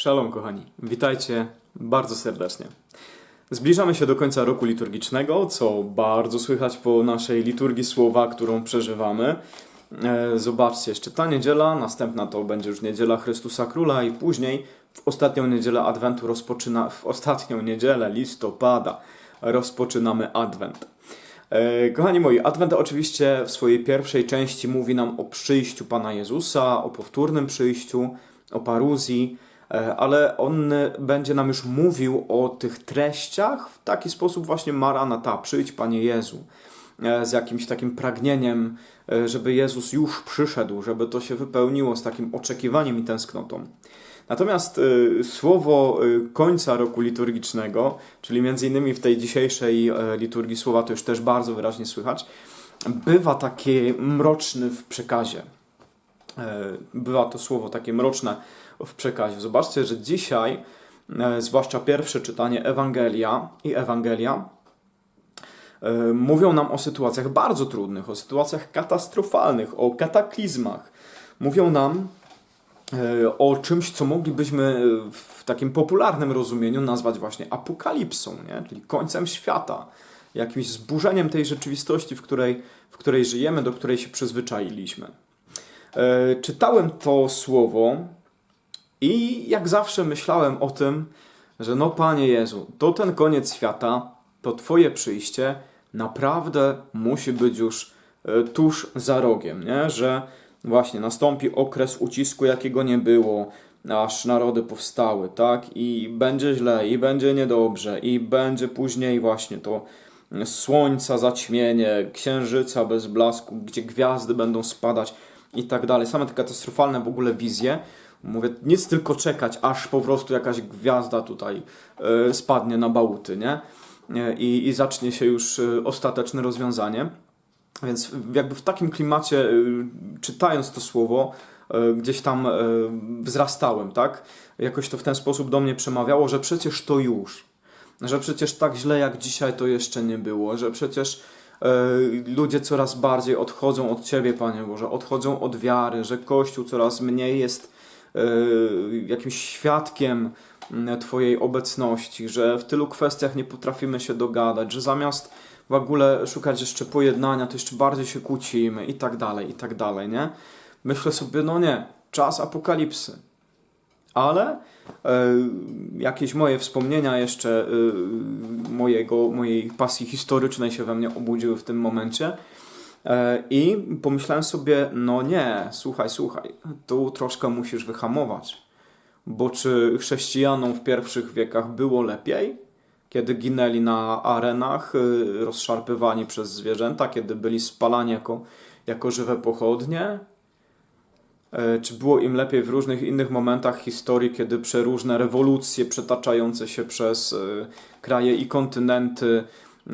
Shalom, kochani. Witajcie bardzo serdecznie. Zbliżamy się do końca roku liturgicznego, co bardzo słychać po naszej liturgii słowa, którą przeżywamy. E, Zobaczcie, jeszcze ta niedziela, następna to będzie już niedziela Chrystusa Króla i później w ostatnią niedzielę Adwentu rozpoczyna, w ostatnią niedzielę listopada rozpoczynamy Adwent. E, Kochani moi, Adwent oczywiście w swojej pierwszej części mówi nam o przyjściu Pana Jezusa, o powtórnym przyjściu, o paruzji, ale on będzie nam już mówił o tych treściach w taki sposób właśnie Maranata, przyjdź Panie Jezu, e, z jakimś takim pragnieniem, e, żeby Jezus już przyszedł, żeby to się wypełniło z takim oczekiwaniem i tęsknotą. Natomiast słowo końca roku liturgicznego, czyli między innymi w tej dzisiejszej e, liturgii słowa, to już też bardzo wyraźnie słychać, bywa takie mroczny w przekazie. E, Bywa to słowo takie mroczne w przekazie. Zobaczcie, że dzisiaj, e, zwłaszcza pierwsze czytanie Ewangelia i Ewangelia, e, mówią nam o sytuacjach bardzo trudnych, o sytuacjach katastrofalnych, o kataklizmach. Mówią nam o czymś, co moglibyśmy w takim popularnym rozumieniu nazwać właśnie apokalipsą, nie? czyli końcem świata, jakimś zburzeniem tej rzeczywistości, w której, w której żyjemy, do której się przyzwyczailiśmy. E, Czytałem to słowo i jak zawsze myślałem o tym, że no Panie Jezu, to ten koniec świata, to Twoje przyjście naprawdę musi być już e, tuż za rogiem, nie? że właśnie nastąpi okres ucisku, jakiego nie było, aż narody powstały, tak? I będzie źle, i będzie niedobrze, i będzie później właśnie to słońca zaćmienie, księżyca bez blasku, gdzie gwiazdy będą spadać i tak dalej. Same te katastrofalne w ogóle wizje. Mówię, nic tylko czekać, aż po prostu jakaś gwiazda tutaj e, spadnie na bałuty, nie? E, I, I zacznie się już e, ostateczne rozwiązanie. Więc jakby w takim klimacie, czytając to słowo, gdzieś tam wzrastałem, tak? Jakoś to w ten sposób do mnie przemawiało, że przecież to już, że przecież tak źle jak dzisiaj to jeszcze nie było, że przecież ludzie coraz bardziej odchodzą od Ciebie, Panie Boże, odchodzą od wiary, że Kościół coraz mniej jest y, jakimś świadkiem Twojej obecności, że w tylu kwestiach nie potrafimy się dogadać, że zamiast w ogóle szukać jeszcze pojednania, to jeszcze bardziej się kłócimy i tak dalej, i tak dalej, nie? Myślę sobie, no nie, czas apokalipsy. Ale e, jakieś moje wspomnienia jeszcze e, mojego, mojej pasji historycznej się we mnie obudziły w tym momencie. E, I pomyślałem sobie, no nie, słuchaj, słuchaj, tu troszkę musisz wyhamować. Bo czy chrześcijanom w pierwszych wiekach było lepiej? kiedy ginęli na arenach, rozszarpywani przez zwierzęta, kiedy byli spalani jako, jako żywe pochodnie? E, Czy było im lepiej w różnych innych momentach historii, kiedy przeróżne rewolucje przetaczające się przez y, kraje i kontynenty y,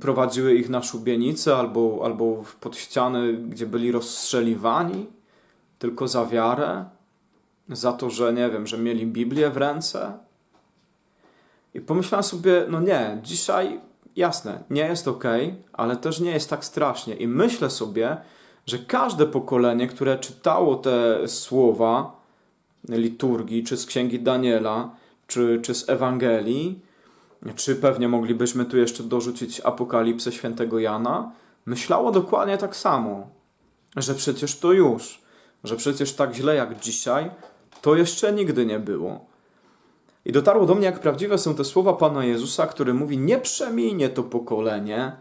prowadziły ich na szubienice albo, albo pod ściany, gdzie byli rozstrzeliwani tylko za wiarę? Za to, że nie wiem, że mieli Biblię w ręce? I pomyślałem sobie, no nie, dzisiaj jasne, nie jest ok, ale też nie jest tak strasznie. I myślę sobie, że każde pokolenie, które czytało te słowa liturgii, czy z księgi Daniela, czy, czy z Ewangelii, czy pewnie moglibyśmy tu jeszcze dorzucić Apokalipsę świętego Jana, myślało dokładnie tak samo, że przecież to już, że przecież tak źle jak dzisiaj, to jeszcze nigdy nie było. I dotarło do mnie, jak prawdziwe są te słowa Pana Jezusa, który mówi: Nie przeminie to pokolenie,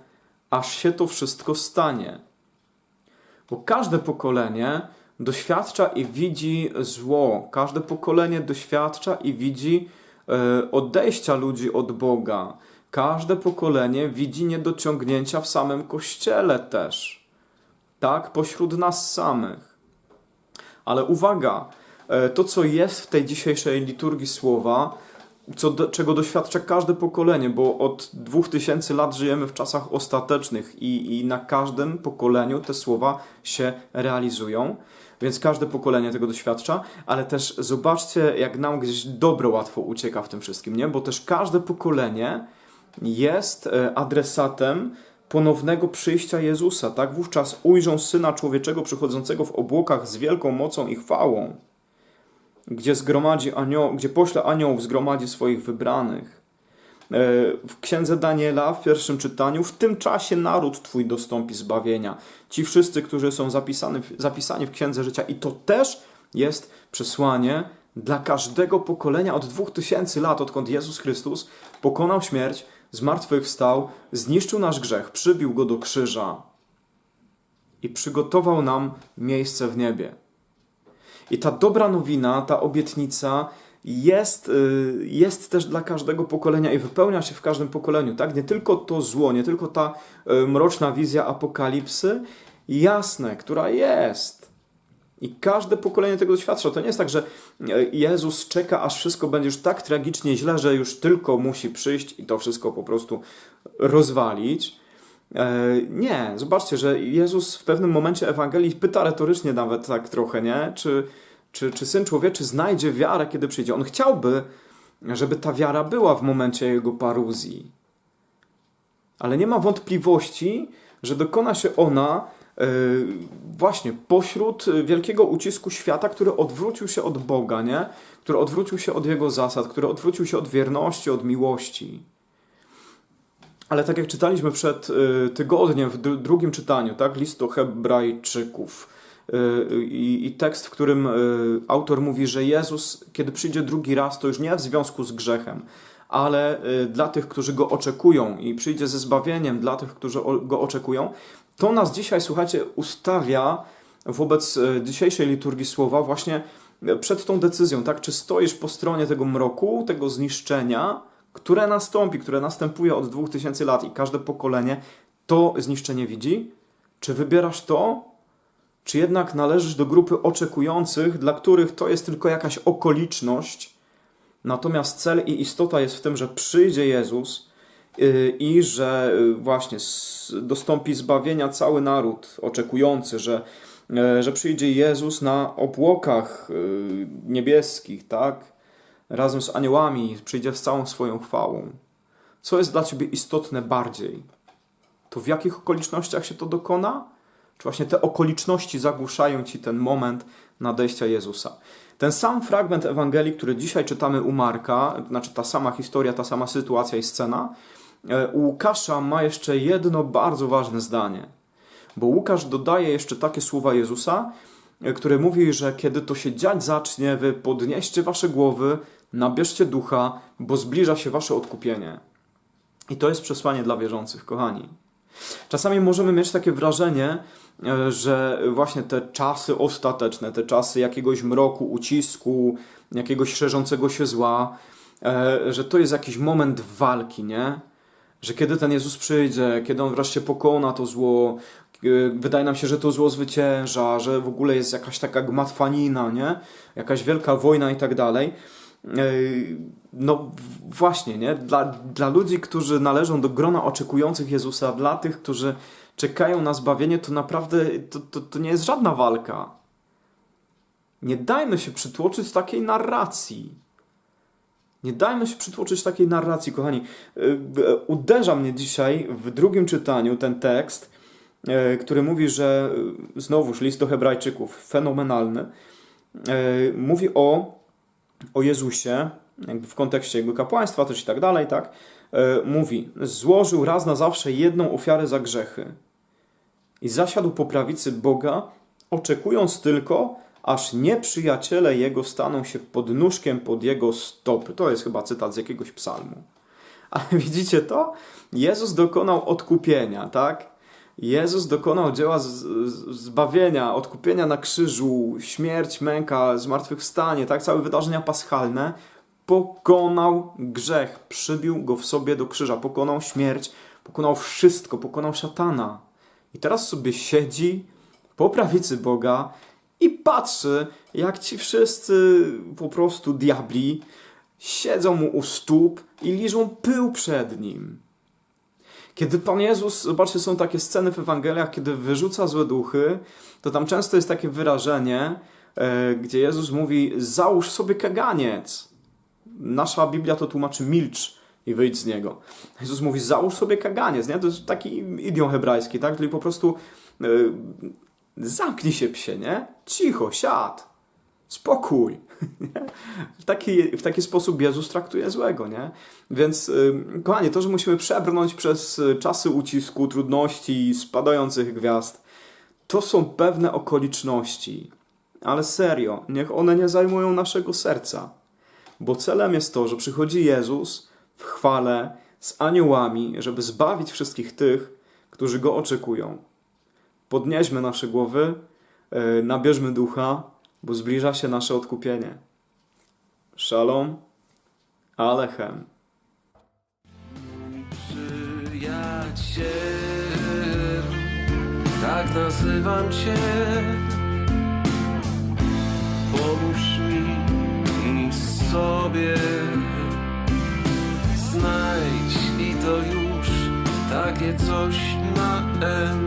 aż się to wszystko stanie. Bo każde pokolenie doświadcza i widzi zło, każde pokolenie doświadcza i widzi e, odejścia ludzi od Boga. Każde pokolenie widzi niedociągnięcia w samym kościele też. Tak, pośród nas samych. Ale uwaga, e, to, co jest w tej dzisiejszej liturgii słowa, co do, czego doświadcza każde pokolenie, bo od 2000 lat żyjemy w czasach ostatecznych i, i na każdym pokoleniu te słowa się realizują. Więc każde pokolenie tego doświadcza, ale też zobaczcie, jak nam gdzieś dobro łatwo ucieka w tym wszystkim, nie? Bo też każde pokolenie jest e, adresatem ponownego przyjścia Jezusa, tak? Wówczas ujrzą Syna Człowieczego przychodzącego w obłokach z wielką mocą i chwałą, gdzie zgromadzi anioł, gdzie pośle aniołów zgromadzi swoich wybranych. E, W księdze Daniela w pierwszym czytaniu w tym czasie naród Twój dostąpi zbawienia. Ci wszyscy, którzy są zapisani, zapisani w księdze życia. I to też jest przesłanie dla każdego pokolenia od 2000 lat, odkąd Jezus Chrystus pokonał śmierć, zmartwychwstał, zniszczył nasz grzech, przybił go do krzyża i przygotował nam miejsce w niebie. I ta dobra nowina, ta obietnica jest, y, jest też dla każdego pokolenia i wypełnia się w każdym pokoleniu, tak? Nie tylko to zło, nie tylko ta y, mroczna wizja apokalipsy, jasne, która jest. I każde pokolenie tego doświadcza. To nie jest tak, że y, Jezus czeka, aż wszystko będzie już tak tragicznie źle, że już tylko musi przyjść i to wszystko po prostu rozwalić. E, Nie, zobaczcie, że Jezus w pewnym momencie Ewangelii pyta retorycznie nawet tak trochę, nie? Czy, czy, czy Syn Człowieczy znajdzie wiarę, kiedy przyjdzie? On chciałby, żeby ta wiara była w momencie Jego paruzji. Ale nie ma wątpliwości, że dokona się ona e, właśnie pośród wielkiego ucisku świata, który odwrócił się od Boga, nie? Który odwrócił się od Jego zasad, który odwrócił się od wierności, od miłości. Ale tak jak czytaliśmy przed y, tygodniem w dru- drugim czytaniu, tak, list do Hebrajczyków y, i, tekst, w którym y, autor mówi, że Jezus, kiedy przyjdzie drugi raz, to już nie w związku z grzechem, ale dla tych, którzy go oczekują i przyjdzie ze zbawieniem dla tych, którzy go oczekują, to nas dzisiaj, słuchajcie, ustawia wobec dzisiejszej liturgii słowa właśnie przed tą decyzją, tak, czy stoisz po stronie tego mroku, tego zniszczenia, które nastąpi, które następuje od 2000 lat i każde pokolenie to zniszczenie widzi? Czy wybierasz to? Czy jednak należysz do grupy oczekujących, dla których to jest tylko jakaś okoliczność, natomiast cel i istota jest w tym, że przyjdzie Jezus yy, i że yy, właśnie dostąpi zbawienia cały naród oczekujący, że, yy, że przyjdzie Jezus na obłokach yy, niebieskich, tak? Razem z aniołami przyjdzie z całą swoją chwałą. Co jest dla ciebie istotne bardziej? To w jakich okolicznościach się to dokona? Czy właśnie te okoliczności zagłuszają ci ten moment nadejścia Jezusa? Ten sam fragment Ewangelii, który dzisiaj czytamy u Marka, znaczy ta sama historia, ta sama sytuacja i scena, e, u Łukasza ma jeszcze jedno bardzo ważne zdanie. Bo Łukasz dodaje jeszcze takie słowa Jezusa, e, które mówi, że kiedy to się dziać zacznie, wy podnieście wasze głowy, nabierzcie ducha, bo zbliża się wasze odkupienie. I to jest przesłanie dla wierzących, kochani. Czasami możemy mieć takie wrażenie, e, że właśnie te czasy ostateczne, te czasy jakiegoś mroku, ucisku, jakiegoś szerzącego się zła, e, że to jest jakiś moment walki, nie? Że kiedy ten Jezus przyjdzie, kiedy on wreszcie pokona to zło, e, wydaje nam się, że to zło zwycięża, że w ogóle jest jakaś taka gmatwanina, nie? Jakaś wielka wojna i tak dalej. Ej, No właśnie, nie? Dla, dla ludzi, którzy należą do grona oczekujących Jezusa, dla tych, którzy czekają na zbawienie, to naprawdę to, to, to nie jest żadna walka. Nie dajmy się przytłoczyć takiej narracji. Nie dajmy się przytłoczyć takiej narracji, kochani. Y, y, Uderza mnie dzisiaj w drugim czytaniu ten tekst, który mówi, że znowuż list do Hebrajczyków, fenomenalny, mówi o o Jezusie, jakby w kontekście jego kapłaństwa też i tak dalej, tak, e, mówi, złożył raz na zawsze jedną ofiarę za grzechy i zasiadł po prawicy Boga, oczekując tylko, aż nieprzyjaciele jego staną się podnóżkiem pod jego stopy. To jest chyba cytat z jakiegoś psalmu. Ale widzicie to? Jezus dokonał odkupienia, tak? Jezus dokonał dzieła z, z, zbawienia, odkupienia na krzyżu, śmierć, męka, zmartwychwstanie, tak? Całe wydarzenia paschalne. Pokonał grzech, przybił go w sobie do krzyża, pokonał śmierć, pokonał wszystko, pokonał szatana. I teraz sobie siedzi po prawicy Boga i patrzy, jak ci wszyscy po prostu diabli siedzą mu u stóp i liżą pył przed nim. Kiedy Pan Jezus, zobaczcie, są takie sceny w Ewangeliach, kiedy wyrzuca złe duchy, to tam często jest takie wyrażenie, e, gdzie Jezus mówi: Załóż sobie kaganiec. Nasza Biblia to tłumaczy milcz i wyjdź z niego. Jezus mówi: Załóż sobie kaganiec. Nie? To jest taki idiom hebrajski, tak? Czyli po prostu e, zamknij się, psie, nie? Cicho, siad. Spokój. W taki, w taki sposób Jezus traktuje złego, nie? Więc, kochanie, to, że musimy przebrnąć przez y, czasy ucisku, trudności, spadających gwiazd, to są pewne okoliczności. Ale serio, niech one nie zajmują naszego serca. Bo celem jest to, że przychodzi Jezus w chwale z aniołami, żeby zbawić wszystkich tych, którzy Go oczekują. Podnieśmy nasze głowy, y, nabierzmy ducha, bo zbliża się nasze odkupienie. Shalom, Alechem. Przyjaciel, tak nazywam cię. Pomóż mi sobie znajdź i to już takie coś na M,